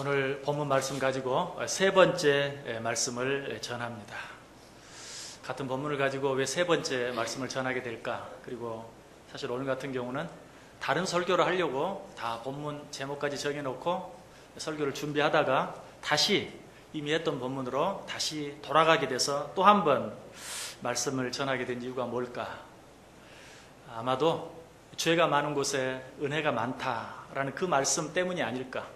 오늘 본문 말씀 가지고 세 번째 말씀을 전합니다. 같은 본문을 가지고 왜 세 번째 말씀을 전하게 될까? 그리고 사실 오늘 같은 경우는 다른 설교를 하려고 다 본문 제목까지 정해놓고 설교를 준비하다가 다시 이미 했던 본문으로 다시 돌아가게 돼서 또 한 번 말씀을 전하게 된 이유가 뭘까? 아마도 죄가 많은 곳에 은혜가 많다라는 그 말씀 때문이 아닐까?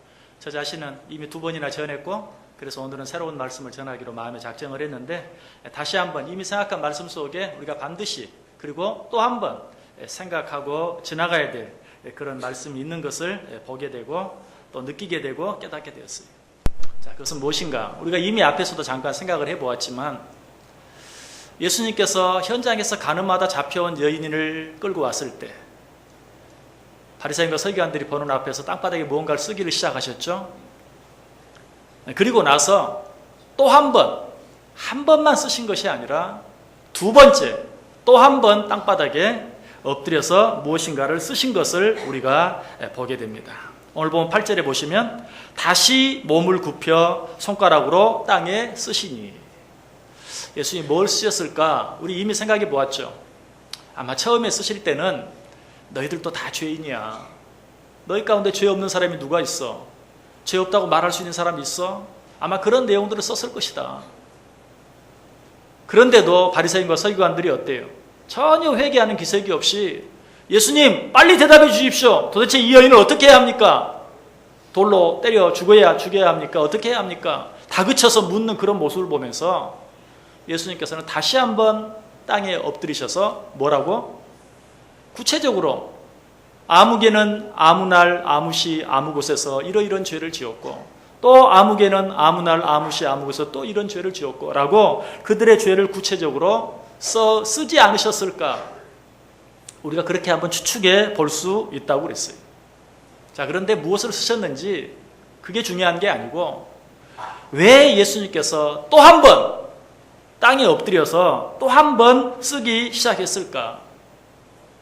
저 자신은 이미 두 번이나 전했고 그래서 오늘은 새로운 말씀을 전하기로 마음에 작정을 했는데 다시 한번 이미 생각한 말씀 속에 우리가 반드시 그리고 또 한 번 생각하고 지나가야 될 그런 말씀이 있는 것을 보게 되고 또 느끼게 되고 깨닫게 되었어요. 자, 그것은 무엇인가? 우리가 이미 앞에서도 잠깐 생각을 해 보았지만 예수님께서 현장에서 가늠하다 잡혀온 여인을 끌고 왔을 때 바리새인과 서기관들이 보는 앞에서 땅바닥에 무언가를 쓰기를 시작하셨죠. 그리고 나서 또 한 번, 한 번만 쓰신 것이 아니라 두 번째, 또 한 번 땅바닥에 엎드려서 무엇인가를 쓰신 것을 우리가 보게 됩니다. 오늘 보면 8절에 보시면 다시 몸을 굽혀 손가락으로 땅에 쓰시니 예수님이 뭘 쓰셨을까? 우리 이미 생각해 보았죠. 아마 처음에 쓰실 때는 너희들도 다 죄인이야. 너희 가운데 죄 없는 사람이 누가 있어? 죄 없다고 말할 수 있는 사람이 있어? 아마 그런 내용들을 썼을 것이다. 그런데도 바리새인과 서기관들이 어때요? 전혀 회개하는 기색이 없이 예수님 빨리 대답해 주십시오. 도대체 이 여인을 어떻게 해야 합니까? 돌로 때려 죽어야 죽여야 합니까? 어떻게 해야 합니까? 다그쳐서 묻는 그런 모습을 보면서 예수님께서는 다시 한번 땅에 엎드리셔서 뭐라고? 구체적으로 아무개는 아무 날 아무 시 아무 곳에서 이러이런 죄를 지었고 또 아무개는 아무 날 아무 시 아무 곳에서 또 이런 죄를 지었고라고 그들의 죄를 구체적으로 써 쓰지 않으셨을까? 우리가 그렇게 한번 추측해 볼 수 있다고 그랬어요. 자, 그런데 무엇을 쓰셨는지 그게 중요한 게 아니고 왜 예수님께서 또 한 번 땅에 엎드려서 또 한 번 쓰기 시작했을까?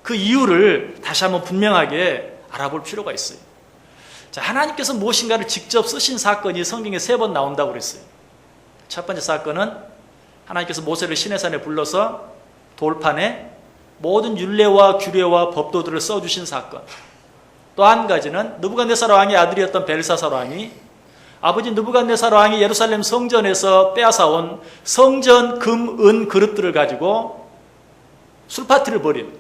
그 이유를 다시 한번 분명하게 알아볼 필요가 있어요. 자, 하나님께서 무엇인가를 직접 쓰신 사건이 성경에 세 번 나온다고 그랬어요. 첫 번째 사건은 하나님께서 모세를 시내산에 불러서 돌판에 모든 율례와 규례와 법도들을 써주신 사건. 또 한 가지는 느부갓네살 왕의 아들이었던 벨사살 왕이 아버지 느부갓네살 왕이 예루살렘 성전에서 빼앗아온 성전 금, 은 그릇들을 가지고 술파티를 벌인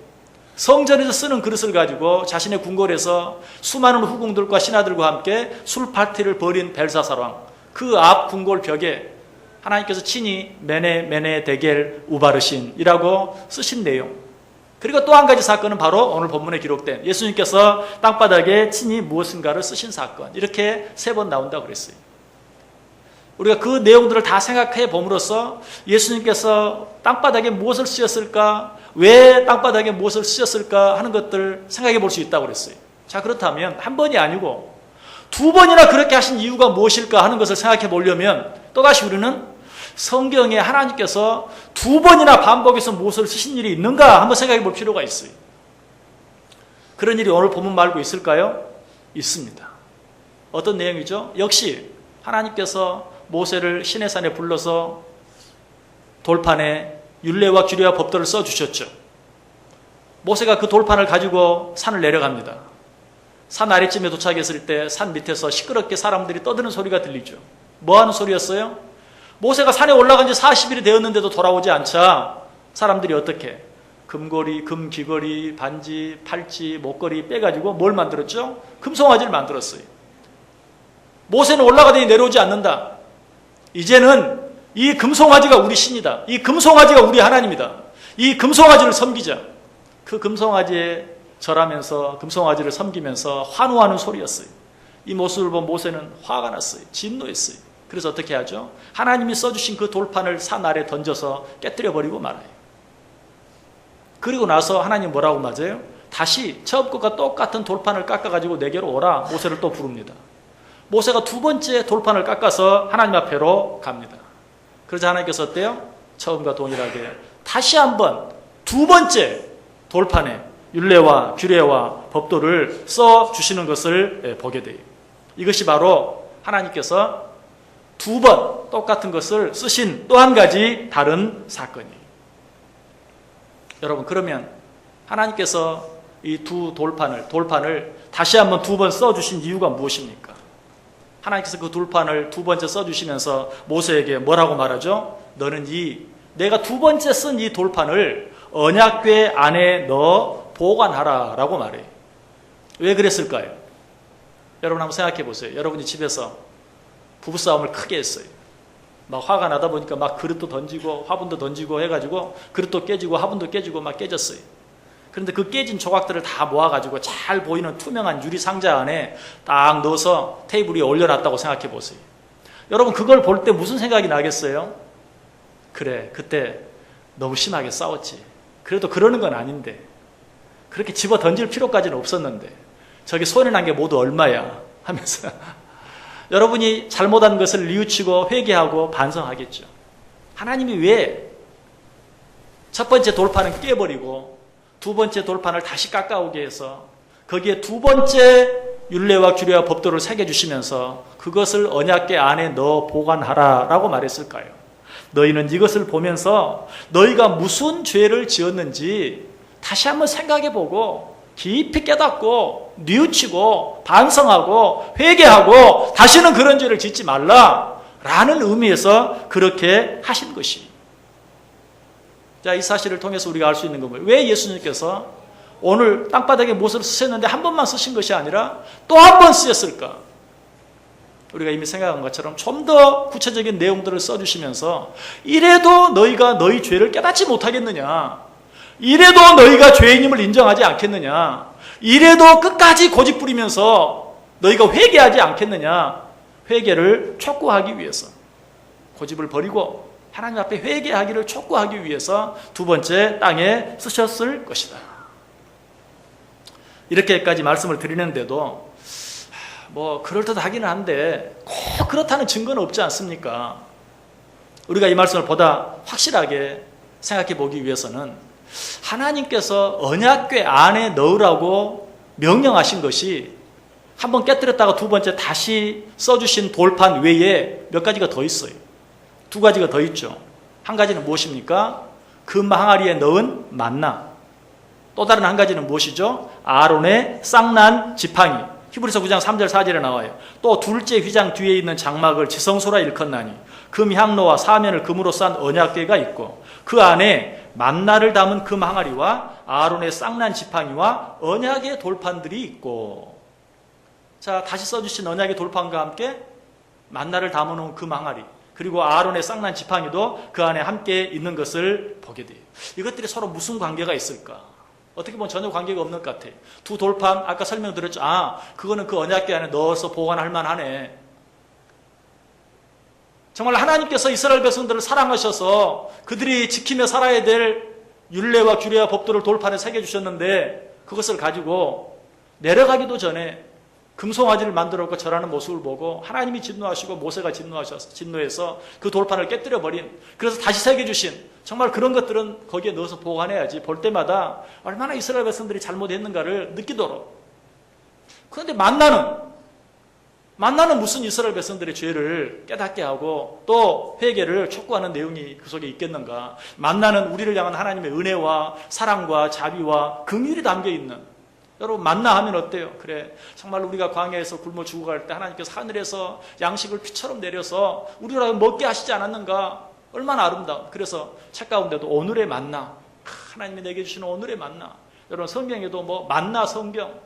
성전에서 쓰는 그릇을 가지고 자신의 궁궐에서 수많은 후궁들과 신하들과 함께 술 파티를 벌인 벨사살 왕. 그 앞 궁궐 벽에 하나님께서 친히 메네 메네 데겔 우바르신이라고 쓰신 내용. 그리고 또 한 가지 사건은 바로 오늘 본문에 기록된 예수님께서 땅바닥에 친히 무엇인가를 쓰신 사건. 이렇게 세 번 나온다고 그랬어요. 우리가 그 내용들을 다 생각해 봄으로써 예수님께서 땅바닥에 무엇을 쓰셨을까? 왜 땅바닥에 무엇을 쓰셨을까? 하는 것들 생각해 볼 수 있다고 그랬어요. 자, 그렇다면 한 번이 아니고 두 번이나 그렇게 하신 이유가 무엇일까 하는 것을 생각해 보려면 또다시 우리는 성경에 하나님께서 두 번이나 반복해서 무엇을 쓰신 일이 있는가 한번 생각해 볼 필요가 있어요. 그런 일이 오늘 본문 말고 있을까요? 있습니다. 어떤 내용이죠? 역시 하나님께서 모세를 시내산에 불러서 돌판에 율례와 규례와 법도를 써 주셨죠. 모세가 그 돌판을 가지고 산을 내려갑니다. 산 아래쯤에 도착했을 때 산 밑에서 시끄럽게 사람들이 떠드는 소리가 들리죠. 뭐 하는 소리였어요? 모세가 산에 올라간 지 40일이 되었는데도 돌아오지 않자 사람들이 어떻게 금고리, 금귀걸이, 반지, 팔찌, 목걸이 빼가지고 뭘 만들었죠? 금송아지를 만들었어요. 모세는 올라가더니 내려오지 않는다. 이제는 이 금송아지가 우리 신이다. 이 금송아지가 우리 하나님이다. 이 금송아지를 섬기자. 그 금송아지에 절하면서 금송아지를 섬기면서 환호하는 소리였어요. 이 모습을 본 모세는 화가 났어요. 진노했어요. 그래서 어떻게 하죠? 하나님이 써주신 그 돌판을 산 아래 던져서 깨뜨려 버리고 말아요. 그리고 나서 하나님 뭐라고 맞아요? 다시 처음 것과 똑같은 돌판을 깎아가지고 내게로 오라 모세를 또 부릅니다. 모세가 두 번째 돌판을 깎아서 하나님 앞에로 갑니다. 그러자 하나님께서 어때요? 처음과 동일하게 다시 한번 두 번째 돌판에 율례와 규례와 법도를 써 주시는 것을 보게 돼요. 이것이 바로 하나님께서 두 번 똑같은 것을 쓰신 또 한 가지 다른 사건이에요. 여러분 그러면 하나님께서 이 두 돌판을 돌판을 다시 한번 두 번 써 주신 이유가 무엇입니까? 하나님께서 그 돌판을 두 번째 써주시면서 모세에게 뭐라고 말하죠? 너는 이 내가 두 번째 쓴 이 돌판을 언약궤 안에 넣어 보관하라라고 말해요. 왜 그랬을까요? 여러분 한번 생각해 보세요. 여러분이 집에서 부부싸움을 크게 했어요. 막 화가 나다 보니까 막 그릇도 던지고 화분도 던지고 해가지고 그릇도 깨지고 화분도 깨지고 막 깨졌어요. 그런데 그 깨진 조각들을 다 모아가지고 잘 보이는 투명한 유리 상자 안에 딱 넣어서 테이블 위에 올려놨다고 생각해 보세요. 여러분 그걸 볼 때 무슨 생각이 나겠어요? 그래 그때 너무 심하게 싸웠지. 그래도 그러는 건 아닌데 그렇게 집어 던질 필요까지는 없었는데 저기 손해 난 게 모두 얼마야 하면서 여러분이 잘못한 것을 뉘우치고 회개하고 반성하겠죠. 하나님이 왜 첫 번째 돌판은 깨버리고 두 번째 돌판을 다시 깎아오게 해서 거기에 두 번째 율례와 규례와 법도를 새겨 주시면서 그것을 언약계 안에 넣어 보관하라라고 말했을까요? 너희는 이것을 보면서 너희가 무슨 죄를 지었는지 다시 한번 생각해 보고 깊이 깨닫고 뉘우치고 반성하고 회개하고 다시는 그런 죄를 짓지 말라라는 의미에서 그렇게 하신 것이. 자, 이 사실을 통해서 우리가 알 수 있는 건 뭐예요? 왜 예수님께서 오늘 땅바닥에 못을 쓰셨는데 한 번만 쓰신 것이 아니라 또 한 번 쓰였을까? 우리가 이미 생각한 것처럼 좀 더 구체적인 내용들을 써주시면서 이래도 너희가 너희 죄를 깨닫지 못하겠느냐? 이래도 너희가 죄인임을 인정하지 않겠느냐? 이래도 끝까지 고집 부리면서 너희가 회개하지 않겠느냐? 회개를 촉구하기 위해서 고집을 버리고 하나님 앞에 회개하기를 촉구하기 위해서 두 번째 땅에 쓰셨을 것이다. 이렇게까지 말씀을 드리는데도 뭐 그럴듯하기는 한데 꼭 그렇다는 증거는 없지 않습니까? 우리가 이 말씀을 보다 확실하게 생각해 보기 위해서는 하나님께서 언약궤 안에 넣으라고 명령하신 것이 한번 깨뜨렸다가 두 번째 다시 써주신 돌판 외에 몇 가지가 더 있어요. 두 가지가 더 있죠. 한 가지는 무엇입니까? 금 항아리에 넣은 만나. 또 다른 한 가지는 무엇이죠? 아론의 쌍난 지팡이. 히브리서 9장 3절 4절에 나와요. 또 둘째 휘장 뒤에 있는 장막을 지성소라 일컫나니 금 향로와 사면을 금으로 싼 언약궤가 있고 그 안에 만나를 담은 금 항아리와 아론의 쌍난 지팡이와 언약의 돌판들이 있고 자 다시 써주신 언약의 돌판과 함께 만나를 담아놓은 금 항아리 그리고 아론의 쌍난 지팡이도 그 안에 함께 있는 것을 보게 돼요. 이것들이 서로 무슨 관계가 있을까? 어떻게 보면 전혀 관계가 없는 것 같아요. 두 돌판 아까 설명드렸죠. 아, 그거는 그 언약궤 안에 넣어서 보관할 만하네. 정말 하나님께서 이스라엘 백성들을 사랑하셔서 그들이 지키며 살아야 될 율례와 규례와 법도를 돌판에 새겨 주셨는데 그것을 가지고 내려가기도 전에 금송아지를 만들었고 절하는 모습을 보고 하나님이 진노하시고 모세가 진노하셔서 진노해서 그 돌판을 깨뜨려 버린 그래서 다시 새겨 주신 정말 그런 것들은 거기에 넣어서 보관해야지 볼 때마다 얼마나 이스라엘 백성들이 잘못했는가를 느끼도록 그런데 만나는 만나는 무슨 이스라엘 백성들의 죄를 깨닫게 하고 또 회개를 촉구하는 내용이 그 속에 있겠는가? 만나는 우리를 향한 하나님의 은혜와 사랑과 자비와 긍휼이 담겨 있는 여러분 만나 하면 어때요? 그래 정말 우리가 광야에서 굶어 죽어갈 때 하나님께서 하늘에서 양식을 피처럼 내려서 우리를 먹게 하시지 않았는가? 얼마나 아름다운. 그래서 책 가운데도 오늘의 만나 하나님이 내게 주시는 오늘의 만나. 여러분 성경에도 뭐 만나 성경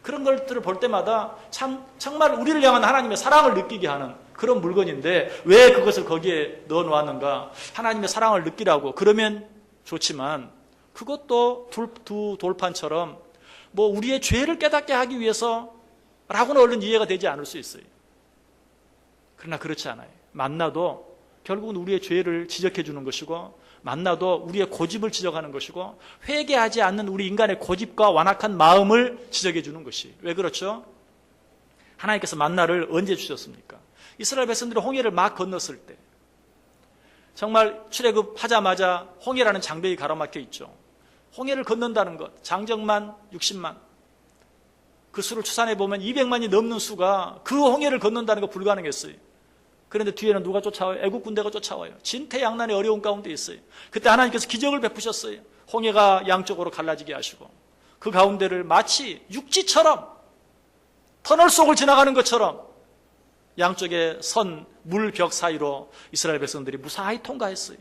그런 것들을 볼 때마다 참 정말 우리를 향한 하나님의 사랑을 느끼게 하는 그런 물건인데 왜 그것을 거기에 넣어 놓았는가? 하나님의 사랑을 느끼라고 그러면 좋지만 그것도 둘, 두 돌판처럼 뭐 우리의 죄를 깨닫게 하기 위해서라고는 얼른 이해가 되지 않을 수 있어요. 그러나 그렇지 않아요. 만나도 결국은 우리의 죄를 지적해 주는 것이고 만나도 우리의 고집을 지적하는 것이고 회개하지 않는 우리 인간의 고집과 완악한 마음을 지적해 주는 것이 왜 그렇죠? 하나님께서 만나를 언제 주셨습니까? 이스라엘 백성들이 홍해를 막 건넜을 때 정말 출애굽하자마자 홍해라는 장벽이 가로막혀 있죠. 홍해를 건넌다는 것 장정만 60만 그 수를 추산해 보면 200만이 넘는 수가 그 홍해를 건넌다는 거 불가능했어요. 그런데 뒤에는 누가 쫓아와요? 애국 군대가 쫓아와요. 진퇴양난의 어려운 가운데 있어요. 그때 하나님께서 기적을 베푸셨어요. 홍해가 양쪽으로 갈라지게 하시고 그 가운데를 마치 육지처럼 터널 속을 지나가는 것처럼 양쪽에 선 물 벽 사이로 이스라엘 백성들이 무사히 통과했어요.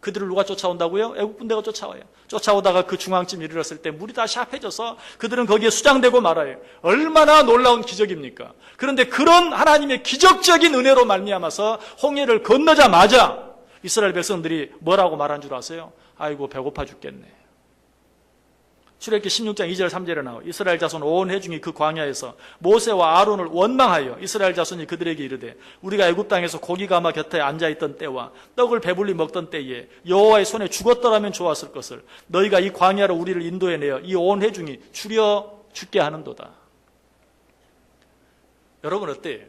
그들을 누가 쫓아온다고요? 애국 군대가 쫓아와요. 쫓아오다가 그 중앙쯤 이르렀을 때 물이 다시 합해져서 그들은 거기에 수장되고 말아요. 얼마나 놀라운 기적입니까? 그런데 그런 하나님의 기적적인 은혜로 말미암아서 홍해를 건너자마자 이스라엘 백성들이 뭐라고 말한 줄 아세요? 아이고 배고파 죽겠네. 출애굽기 16장 2절 3절에 나와 이스라엘 자손 온 회중이 그 광야에서 모세와 아론을 원망하여 이스라엘 자손이 그들에게 이르되 우리가 애굽 땅에서 고기 가마 곁에 앉아 있던 때와 떡을 배불리 먹던 때에 여호와의 손에 죽었더라면 좋았을 것을 너희가 이 광야로 우리를 인도해 내어 이 온 회중이 추려 죽게 하는도다. 여러분 어때요?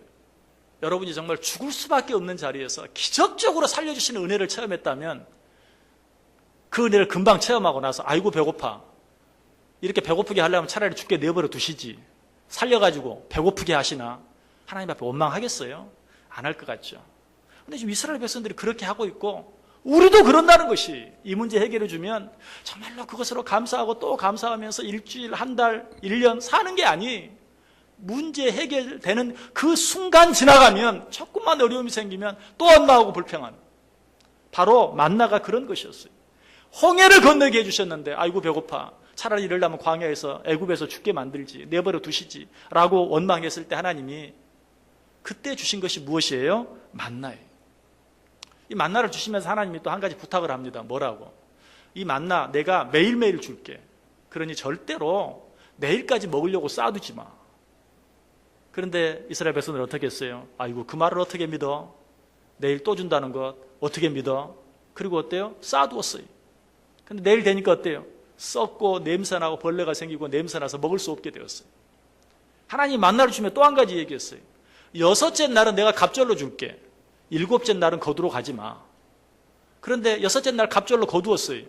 여러분이 정말 죽을 수밖에 없는 자리에서 기적적으로 살려주시는 은혜를 체험했다면 그 은혜를 금방 체험하고 나서 아이고 배고파 이렇게 배고프게 하려면 차라리 죽게 내버려 두시지. 살려가지고 배고프게 하시나? 하나님 앞에 원망하겠어요? 안 할 것 같죠. 근데 지금 이스라엘 백성들이 그렇게 하고 있고, 우리도 그런다는 것이 이 문제 해결해 주면 정말로 그것으로 감사하고 또 감사하면서 일주일, 한 달, 일년 사는 게 아니. 문제 해결되는 그 순간 지나가면 조금만 어려움이 생기면 또 원망하고 불평하는. 바로 만나가 그런 것이었어요. 홍해를 건너게 해주셨는데, 아이고 배고파. 차라리 이럴라면 광야에서 애굽에서 죽게 만들지 내버려 두시지 라고 원망했을 때 하나님이 그때 주신 것이 무엇이에요? 만나예요. 이 만나를 주시면서 하나님이 또 한 가지 부탁을 합니다. 뭐라고? 이 만나 내가 매일매일 줄게. 그러니 절대로 내일까지 먹으려고 쌓아두지 마. 그런데 이스라엘 백성들은 어떻게 했어요? 아이고 그 말을 어떻게 믿어? 내일 또 준다는 것 어떻게 믿어? 그리고 어때요? 쌓아두었어요. 근데 내일 되니까 어때요? 썩고 냄새나고 벌레가 생기고 냄새나서 먹을 수 없게 되었어요. 하나님 만나를 주면 또 한 가지 얘기했어요. 여섯째 날은 내가 갑절로 줄게. 일곱째 날은 거두러 가지 마. 그런데 여섯째 날 갑절로 거두었어요.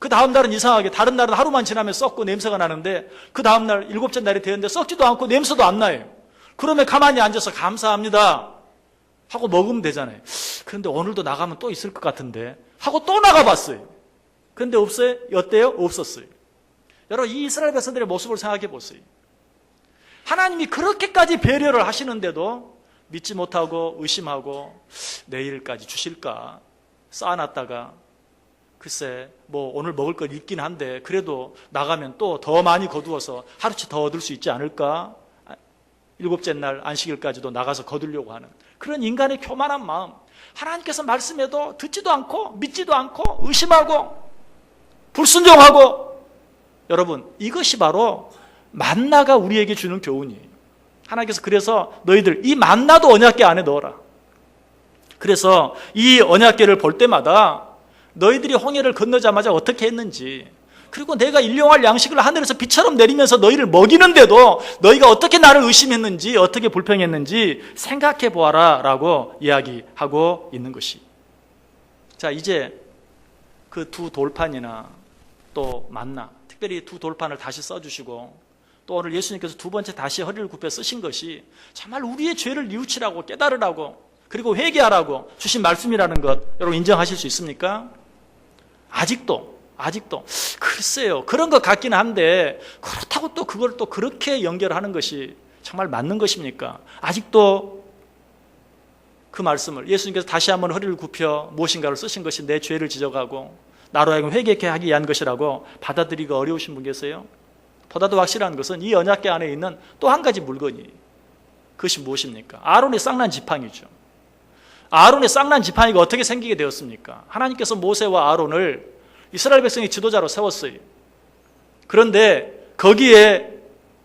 그 다음 날은 이상하게 다른 날은 하루만 지나면 썩고 냄새가 나는데 그 다음 날 일곱째 날이 되었는데 썩지도 않고 냄새도 안 나요. 그러면 가만히 앉아서 감사합니다. 하고 먹으면 되잖아요. 그런데 오늘도 나가면 또 있을 것 같은데 하고 또 나가봤어요. 근데 없어요? 어때요? 없었어요. 여러분, 이 이스라엘 백성들의 모습을 생각해 보세요. 하나님이 그렇게까지 배려를 하시는데도 믿지 못하고 의심하고 내일까지 주실까 쌓아놨다가 글쎄 뭐 오늘 먹을 것 있긴 한데 그래도 나가면 또 더 많이 거두어서 하루치 더 얻을 수 있지 않을까 일곱째 날 안식일까지도 나가서 거두려고 하는 그런 인간의 교만한 마음 하나님께서 말씀해도 듣지도 않고 믿지도 않고 의심하고 불순종하고 여러분 이것이 바로 만나가 우리에게 주는 교훈이에요. 하나님께서 그래서 너희들 이 만나도 언약계 안에 넣어라. 그래서 이 언약계를 볼 때마다 너희들이 홍해를 건너자마자 어떻게 했는지 그리고 내가 일용할 양식을 하늘에서 비처럼 내리면서 너희를 먹이는데도 너희가 어떻게 나를 의심했는지 어떻게 불평했는지 생각해 보아라 라고 이야기하고 있는 것이 자 이제 그 두 돌판이나 또 만나 특별히 두 돌판을 다시 써주시고 또 오늘 예수님께서 두 번째 다시 허리를 굽혀 쓰신 것이 정말 우리의 죄를 뉘우치라고 깨달으라고 그리고 회개하라고 주신 말씀이라는 것 여러분 인정하실 수 있습니까? 아직도 아직도 글쎄요 그런 것 같긴 한데 그렇다고 또 그걸 또 그렇게 연결하는 것이 정말 맞는 것입니까? 아직도 그 말씀을 예수님께서 다시 한번 허리를 굽혀 무엇인가를 쓰신 것이 내 죄를 지적하고 나로 하여금 회개케 하기 위한 것이라고 받아들이기 어려우신 분 계세요? 보다도 확실한 것은 이 언약계 안에 있는 또 한 가지 물건이 그것이 무엇입니까? 아론의 쌍난 지팡이죠. 아론의 쌍난 지팡이가 어떻게 생기게 되었습니까? 하나님께서 모세와 아론을 이스라엘 백성의 지도자로 세웠어요. 그런데 거기에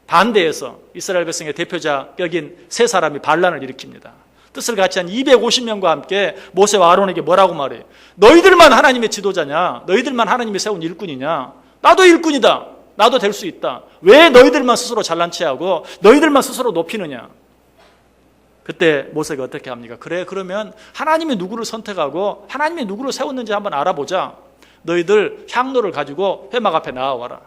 반대해서 이스라엘 백성의 대표자 격인 세 사람이 반란을 일으킵니다. 뜻을 같이 한 250명과 함께 모세와 아론에게 뭐라고 말해요? 너희들만 하나님의 지도자냐? 너희들만 하나님이 세운 일꾼이냐? 나도 일꾼이다. 나도 될 수 있다. 왜 너희들만 스스로 잘난 체하고 너희들만 스스로 높이느냐? 그때 모세가 어떻게 합니까? 그래, 그러면 하나님이 누구를 선택하고 하나님이 누구를 세웠는지 한번 알아보자. 너희들 향로를 가지고 회막 앞에 나와와라.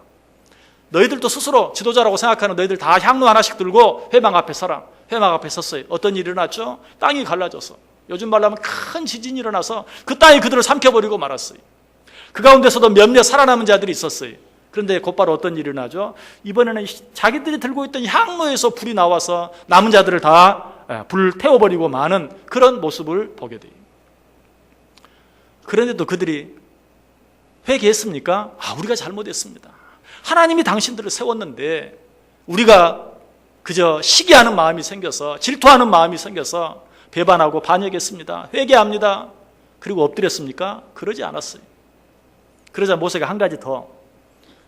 너희들도 스스로 지도자라고 생각하는 너희들 다 향로 하나씩 들고 회막 앞에 서라. 회막 앞에 섰어요. 어떤 일이 일어났죠? 땅이 갈라져서. 요즘 말로 하면 큰 지진이 일어나서 그 땅이 그들을 삼켜버리고 말았어요. 그 가운데서도 몇몇 살아남은 자들이 있었어요. 그런데 곧바로 어떤 일이 일어나죠? 이번에는 자기들이 들고 있던 향로에서 불이 나와서 남은 자들을 다 예, 불 태워버리고 마는 그런 모습을 보게 돼요. 그런데도 그들이 회개했습니까? 아, 우리가 잘못했습니다. 하나님이 당신들을 세웠는데 우리가 그저 시기하는 마음이 생겨서 질투하는 마음이 생겨서 배반하고 반역했습니다. 회개합니다. 그리고 엎드렸습니까? 그러지 않았어요. 그러자 모세가 한 가지 더.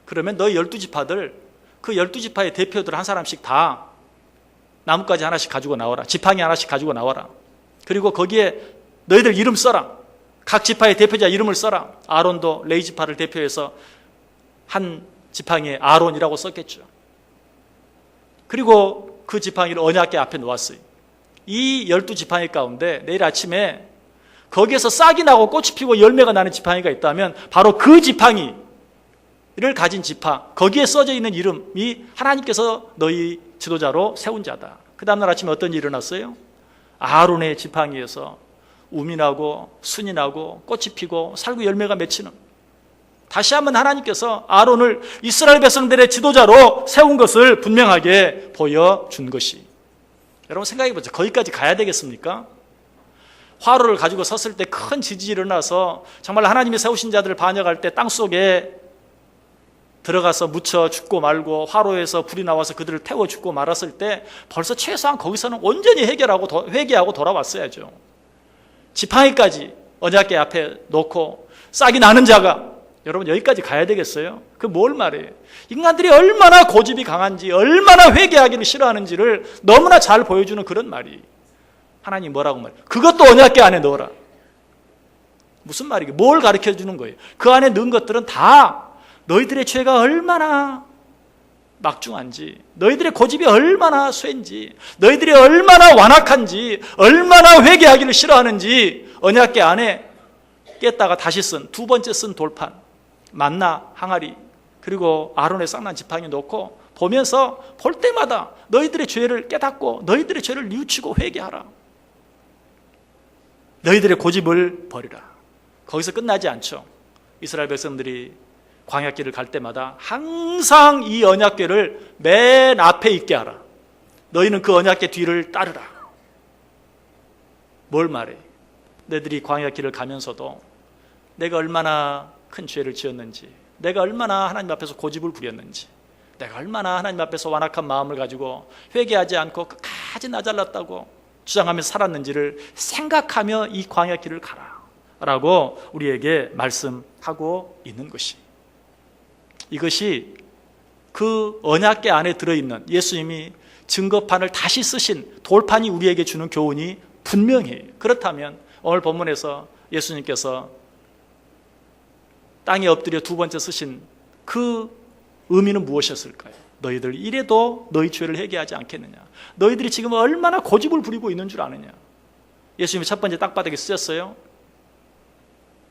그러면 너희 열두 지파들 그 열두 지파의 대표들 한 사람씩 다 나뭇가지 하나씩 가지고 나와라. 지팡이 하나씩 가지고 나와라. 그리고 거기에 너희들 이름 써라. 각 지파의 대표자 이름을 써라. 아론도 레이 지파를 대표해서 한 지팡이에 아론이라고 썼겠죠. 그리고 그 지팡이를 언약궤 앞에 놓았어요. 이 열두 지팡이 가운데 내일 아침에 거기에서 싹이 나고 꽃이 피고 열매가 나는 지팡이가 있다면 바로 그 지팡이를 가진 지파, 거기에 써져 있는 이름이 하나님께서 너희 지도자로 세운 자다. 그 다음날 아침에 어떤 일이 일어났어요? 아론의 지팡이에서 순이 나고 꽃이 피고 살구 열매가 맺히는 다시 한번 하나님께서 아론을 이스라엘 백성들의 지도자로 세운 것을 분명하게 보여준 것이 여러분 생각해 보죠. 거기까지 가야 되겠습니까? 화로를 가지고 섰을 때 큰 지진이 일어나서 정말 하나님이 세우신 자들을 반역할 때 땅 속에 들어가서 묻혀 죽고 말고 화로에서 불이 나와서 그들을 태워 죽고 말았을 때 벌써 최소한 거기서는 온전히 해결하고 도- 회개하고 돌아왔어야죠. 지팡이까지 언약궤 앞에 놓고 싹이 나는 자가 여러분 여기까지 가야 되겠어요? 그 뭘 말해요? 인간들이 얼마나 고집이 강한지 얼마나 회개하기를 싫어하는지를 너무나 잘 보여주는 그런 말이 하나님 뭐라고 말해? 그것도 언약궤 안에 넣어라. 무슨 말이게? 뭘 가르쳐 주는 거예요? 그 안에 넣은 것들은 다 너희들의 죄가 얼마나 막중한지, 너희들의 고집이 얼마나 쇠인지, 너희들이 얼마나 완악한지, 얼마나 회개하기를 싫어하는지 언약궤 안에 깼다가 다시 쓴 두 번째 쓴 돌판, 만나 항아리, 그리고 아론의 쌍난 지팡이 놓고 보면서 볼 때마다 너희들의 죄를 깨닫고 너희들의 죄를 뉘우치고 회개하라. 너희들의 고집을 버리라. 거기서 끝나지 않죠. 이스라엘 백성들이 광야길을 갈 때마다 항상 이 언약궤를 맨 앞에 있게 하라. 너희는 그 언약궤 뒤를 따르라. 뭘 말해? 너희들이 광야길을 가면서도 내가 얼마나 큰 죄를 지었는지, 내가 얼마나 하나님 앞에서 고집을 부렸는지, 내가 얼마나 하나님 앞에서 완악한 마음을 가지고 회개하지 않고 끝까지 나 잘났다고 주장하며 살았는지를 생각하며 이 광야 길을 가라. 라고 우리에게 말씀하고 있는 것이. 이것이 그 언약계 안에 들어있는 예수님이 증거판을 다시 쓰신 돌판이 우리에게 주는 교훈이 분명해요. 그렇다면 오늘 본문에서 예수님께서 땅에 엎드려 두 번째 쓰신 그 의미는 무엇이었을까요? 너희들 이래도 너희 죄를 회개하지 않겠느냐? 너희들이 지금 얼마나 고집을 부리고 있는 줄 아느냐? 예수님이 첫 번째 땅바닥에 쓰셨어요.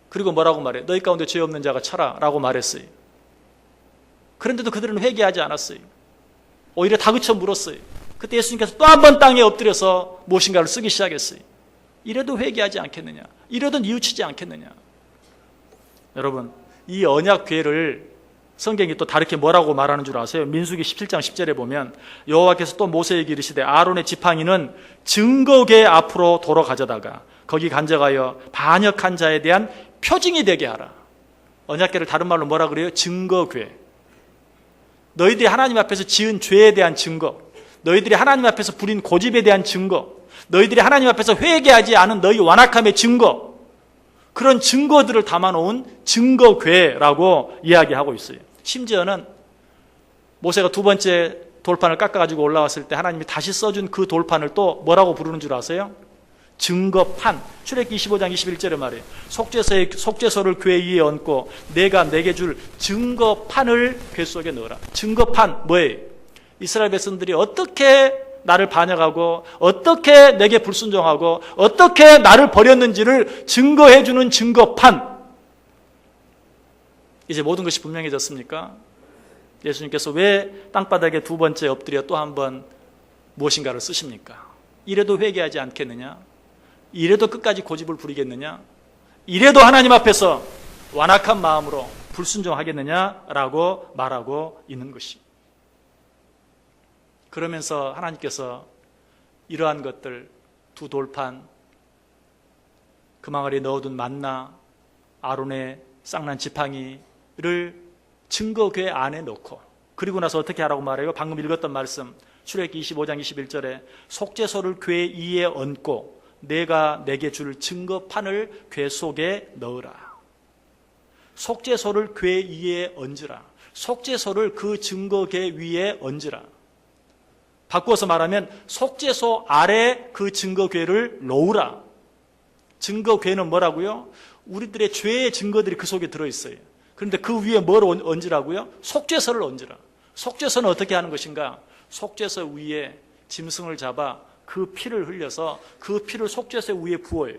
그리고 뭐라고 말해? 너희 가운데 죄 없는 자가 쳐라 라고 말했어요. 그런데도 그들은 회개하지 않았어요. 오히려 다그쳐 물었어요. 그때 예수님께서 또 한 번 땅에 엎드려서 무엇인가를 쓰기 시작했어요. 이래도 회개하지 않겠느냐? 이래도 뉘우치지 않겠느냐? 여러분, 이 언약 괴를 성경이 또 다르게 뭐라고 말하는 줄 아세요? 민수기 17장 10절에 보면 여호와께서 또 모세에게 이르시되 아론의 지팡이는 증거궤 앞으로 도로 가져다가 거기 간적하여 반역한 자에 대한 표징이 되게 하라. 언약궤를 다른 말로 뭐라 그래요? 증거궤. 너희들이 하나님 앞에서 지은 죄에 대한 증거, 너희들이 하나님 앞에서 부린 고집에 대한 증거, 너희들이 하나님 앞에서 회개하지 않은 너희 완악함의 증거, 그런 증거들을 담아놓은 증거궤라고 이야기하고 있어요. 심지어는 모세가 두 번째 돌판을 깎아가지고 올라왔을 때 하나님이 다시 써준 그 돌판을 또 뭐라고 부르는 줄 아세요? 증거판. 출애기 25장 21절에 말해요. 속죄서의 속죄서를 궤 위에 얹고 내가 내게 줄 증거판을 궤 속에 넣어라. 증거판 뭐예요? 이스라엘 백성들이 어떻게 나를 반역하고 어떻게 내게 불순종하고 어떻게 나를 버렸는지를 증거해 주는 증거판. 이제 모든 것이 분명해졌습니까? 예수님께서 왜 땅바닥에 두 번째 엎드려 또 한 번 무엇인가를 쓰십니까? 이래도 회개하지 않겠느냐? 이래도 끝까지 고집을 부리겠느냐? 이래도 하나님 앞에서 완악한 마음으로 불순종하겠느냐라고 말하고 있는 것이. 그러면서 하나님께서 이러한 것들 두 돌판 그 망아리에 넣어둔 만나 아론의 쌍난 지팡이를 증거궤 안에 넣고 그리고 나서 어떻게 하라고 말해요? 방금 읽었던 말씀 출애기 25장 21절에 속죄소를 궤 위에 얹고 내가 내게 줄 증거판을 궤 속에 넣으라. 속죄소를 궤 위에 얹으라. 속죄소를 그 증거궤 위에 얹으라. 바꾸어서 말하면 속죄소 아래 그 증거궤를 놓으라. 증거궤는 뭐라고요? 우리들의 죄의 증거들이 그 속에 들어 있어요. 그런데 그 위에 뭘 얹- 얹으라고요? 속죄서를 얹으라. 속죄서는 어떻게 하는 것인가? 속죄서 위에 짐승을 잡아 그 피를 흘려서 그 피를 속죄서 위에 부어요.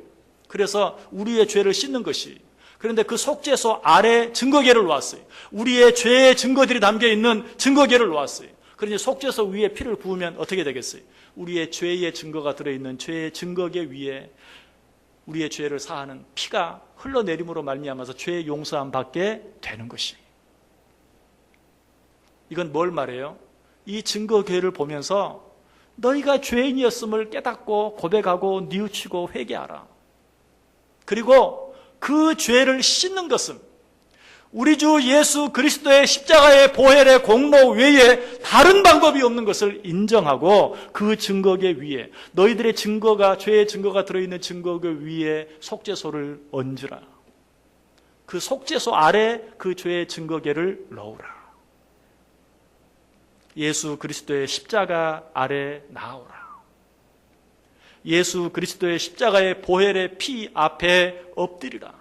그래서 우리의 죄를 씻는 것이. 그런데 그 속죄소 아래 증거계를 놓았어요. 우리의 죄의 증거들이 담겨 있는 증거계를 놓았어요. 그러니 속죄소 위에 피를 부으면 어떻게 되겠어요? 우리의 죄의 증거가 들어있는 죄의 증거계 위에 우리의 죄를 사하는 피가 흘러내림으로 말미암아서 죄의 용서함 받게 되는 것이. 이건 뭘 말해요? 이 증거궤를 보면서 너희가 죄인이었음을 깨닫고 고백하고 뉘우치고 회개하라. 그리고 그 죄를 씻는 것은 우리 주 예수 그리스도의 십자가의 보혈의 공로 외에 다른 방법이 없는 것을 인정하고 그 증거계 위에 너희들의 증거가 죄의 증거가 들어있는 증거계 위에 속죄소를 얹으라. 그 속죄소 아래 그 죄의 증거계를 넣으라. 예수 그리스도의 십자가 아래 나오라. 예수 그리스도의 십자가의 보혈의 피 앞에 엎드리라.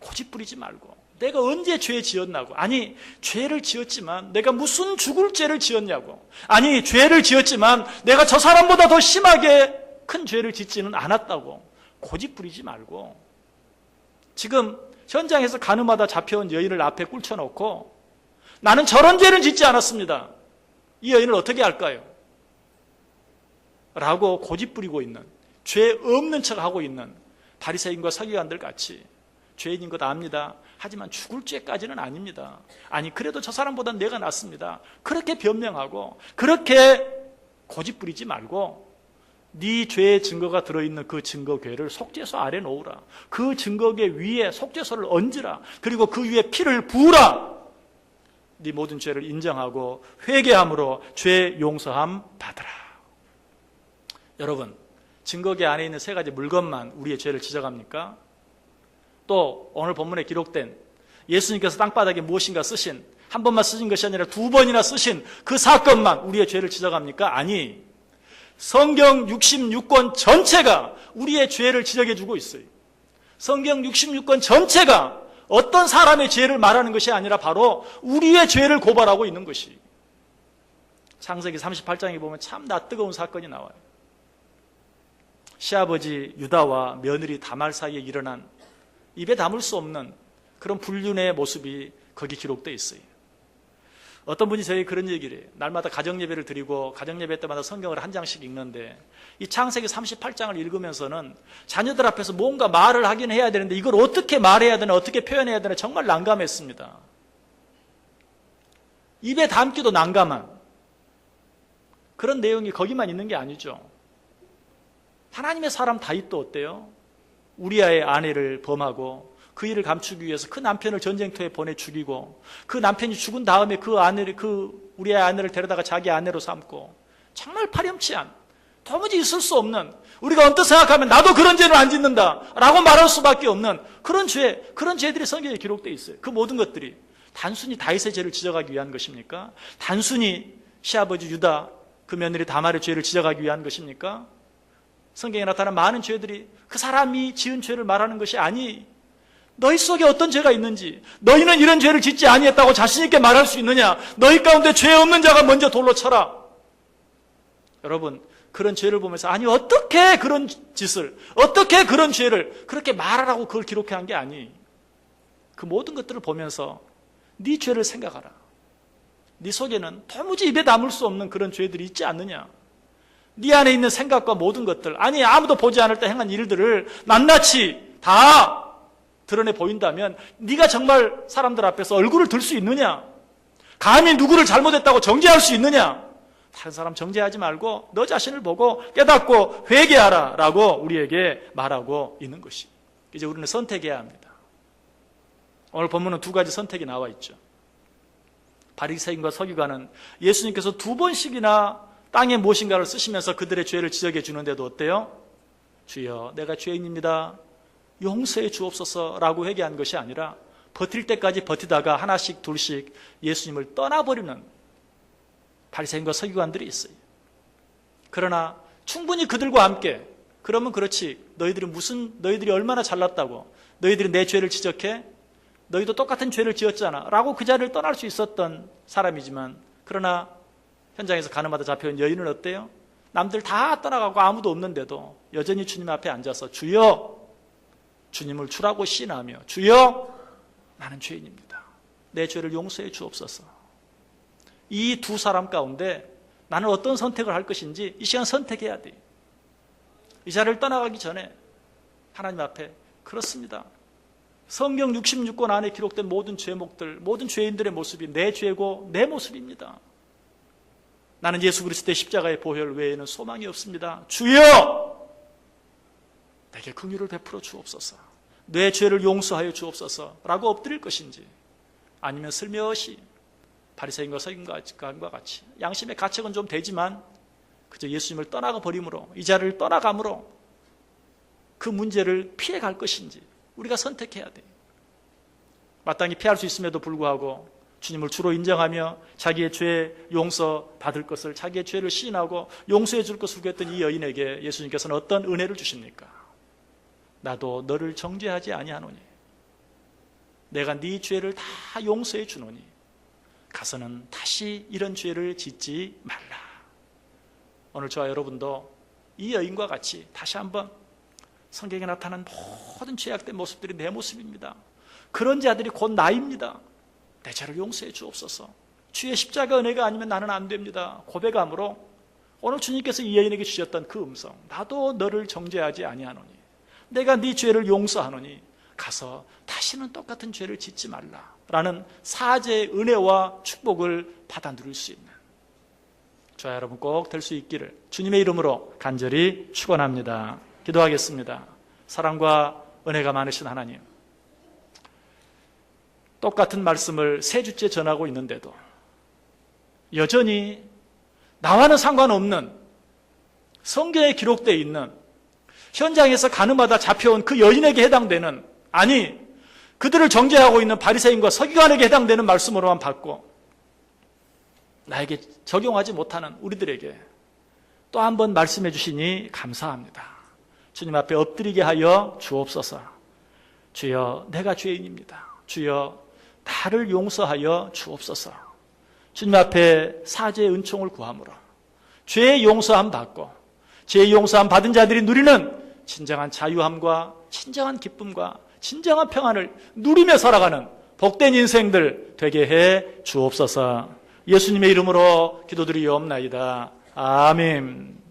고집 부리지 말고 내가 언제 죄 지었나고 아니 죄를 지었지만 내가 무슨 죽을 죄를 지었냐고 아니 죄를 지었지만 내가 저 사람보다 더 심하게 큰 죄를 짓지는 않았다고 고집 부리지 말고 지금 현장에서 가늠하다 잡혀온 여인을 앞에 꿇혀놓고 나는 저런 죄를 짓지 않았습니다. 이 여인을 어떻게 할까요? 라고 고집 부리고 있는 죄 없는 척하고 있는 바리새인과 서기관들 같이 죄인인 것 압니다. 하지만 죽을 죄까지는 아닙니다. 아니 그래도 저 사람보다 내가 낫습니다. 그렇게 변명하고 그렇게 고집 부리지 말고 네 죄의 증거가 들어있는 그 증거궤를 속죄소 아래 놓으라. 그 증거궤 위에 속죄소를 얹으라. 그리고 그 위에 피를 부으라. 네 모든 죄를 인정하고 회개함으로 죄 용서함 받으라. 여러분, 증거궤 안에 있는 세 가지 물건만 우리의 죄를 지적합니까? 또 오늘 본문에 기록된 예수님께서 땅바닥에 무엇인가 쓰신 한 번만 쓰신 것이 아니라 두 번이나 쓰신 그 사건만 우리의 죄를 지적합니까? 아니. 성경 66권 전체가 우리의 죄를 지적해 주고 있어요. 성경 66권 전체가 어떤 사람의 죄를 말하는 것이 아니라 바로 우리의 죄를 고발하고 있는 것이. 창세기 38장에 보면 참나 뜨거운 사건이 나와요. 시아버지 유다와 며느리 다말 사이에 일어난 입에 담을 수 없는 그런 불륜의 모습이 거기 기록되어 있어요. 어떤 분이 저에게 그런 얘기를 해요. 날마다 가정예배를 드리고 가정예배 때마다 성경을 한 장씩 읽는데 이 창세기 38장을 읽으면서는 자녀들 앞에서 뭔가 말을 하긴 해야 되는데 이걸 어떻게 말해야 되나 어떻게 표현해야 되나 정말 난감했습니다. 입에 담기도 난감한 그런 내용이 거기만 있는 게 아니죠. 하나님의 사람 다윗도 어때요? 우리아의 아내를 범하고 그 일을 감추기 위해서 그 남편을 전쟁터에 보내 죽이고 그 남편이 죽은 다음에 그 아내를 그 우리아의 아내를 데려다가 자기 아내로 삼고 정말 파렴치한 도무지 있을 수 없는 우리가 언뜻 생각하면 나도 그런 죄를 안 짓는다라고 말할 수밖에 없는 그런 죄 그런 죄들이 성경에 기록되어 있어요. 그 모든 것들이 단순히 다윗의 죄를 지적하기 위한 것입니까? 단순히 시아버지 유다 그 며느리 다말의 죄를 지적하기 위한 것입니까? 성경에 나타난 많은 죄들이 그 사람이 지은 죄를 말하는 것이 아니 너희 속에 어떤 죄가 있는지 너희는 이런 죄를 짓지 아니했다고 자신 있게 말할 수 있느냐? 너희 가운데 죄 없는 자가 먼저 돌로 쳐라. 여러분 그런 죄를 보면서 아니 어떻게 그런 짓을 어떻게 그런 죄를 그렇게 말하라고 그걸 기록해 한 게 아니? 그 모든 것들을 보면서 네 죄를 생각하라. 네 속에는 도무지 입에 담을 수 없는 그런 죄들이 있지 않느냐? 네 안에 있는 생각과 모든 것들, 아니 아무도 보지 않을 때 행한 일들을 낱낱이 다 드러내 보인다면 네가 정말 사람들 앞에서 얼굴을 들 수 있느냐? 감히 누구를 잘못했다고 정죄할 수 있느냐? 다른 사람 정죄하지 말고 너 자신을 보고 깨닫고 회개하라 라고 우리에게 말하고 있는 것이. 이제 우리는 선택해야 합니다. 오늘 본문은 두 가지 선택이 나와 있죠. 바리새인과 서기관은 예수님께서 두 번씩이나 땅에 무엇인가를 쓰시면서 그들의 죄를 지적해 주는데도 어때요? 주여, 내가 죄인입니다. 용서해 주옵소서라고 회개한 것이 아니라 버틸 때까지 버티다가 하나씩 둘씩 예수님을 떠나버리는 바리새인과 서기관들이 있어요. 그러나 충분히 그들과 함께 그러면 그렇지 너희들이 무슨 너희들이 얼마나 잘났다고 너희들이 내 죄를 지적해 너희도 똑같은 죄를 지었잖아 라고 그 자리를 떠날 수 있었던 사람이지만 그러나 현장에서 가늠하다 잡혀온 여인은 어때요? 남들 다 떠나가고 아무도 없는데도 여전히 주님 앞에 앉아서 주여 주님을 주라고 신하며 주여 나는 죄인입니다. 내 죄를 용서해 주옵소서. 이 두 사람 가운데 나는 어떤 선택을 할 것인지 이 시간 선택해야 돼. 이 자리를 떠나가기 전에 하나님 앞에 그렇습니다. 성경 66권 안에 기록된 모든 죄목들, 모든 죄인들의 모습이 내 죄고 내 모습입니다. 나는 예수 그리스도의 십자가의 보혈 외에는 소망이 없습니다. 주여! 내게 긍휼을 베풀어 주옵소서. 내 죄를 용서하여 주옵소서 라고 엎드릴 것인지 아니면 슬며시 바리새인과 서기관과 같이 양심의 가책은 좀 되지만 그저 예수님을 떠나가 버림으로 이 자리를 떠나감으로 그 문제를 피해 갈 것인지 우리가 선택해야 돼. 마땅히 피할 수 있음에도 불구하고 주님을 주로 인정하며 자기의 죄 용서 받을 것을 자기의 죄를 시인하고 용서해 줄 것을 구했던 이 여인에게 예수님께서는 어떤 은혜를 주십니까? 나도 너를 정죄하지 아니하노니 내가 네 죄를 다 용서해 주노니 가서는 다시 이런 죄를 짓지 말라. 오늘 저와 여러분도 이 여인과 같이 다시 한번 성경에 나타난 모든 죄악된 모습들이 내 모습입니다. 그런 자들이 곧 나입니다. 내 죄를 용서해 주옵소서. 주의 십자가 은혜가 아니면 나는 안 됩니다. 고백함으로 오늘 주님께서 이 여인에게 주셨던 그 음성, 나도 너를 정죄하지 아니하노니, 내가 네 죄를 용서하노니 가서 다시는 똑같은 죄를 짓지 말라 라는 사죄의 은혜와 축복을 받아 누릴 수 있는 저와 여러분 꼭 될 수 있기를 주님의 이름으로 간절히 축원합니다. 기도하겠습니다. 사랑과 은혜가 많으신 하나님. 똑같은 말씀을 세 주째 전하고 있는데도 여전히 나와는 상관없는 성경에 기록되어 있는 현장에서 가늠하다 잡혀온 그 여인에게 해당되는 아니 그들을 정죄하고 있는 바리새인과 서기관에게 해당되는 말씀으로만 받고 나에게 적용하지 못하는 우리들에게 또 한 번 말씀해 주시니 감사합니다. 주님 앞에 엎드리게 하여 주옵소서. 주여 내가 죄인입니다. 주여 나를 용서하여 주옵소서. 주님 앞에 사죄의 은총을 구함으로 죄의 용서함 받고 죄의 용서함 받은 자들이 누리는 진정한 자유함과 진정한 기쁨과 진정한 평안을 누리며 살아가는 복된 인생들 되게 해 주옵소서. 예수님의 이름으로 기도드리옵나이다. 아멘.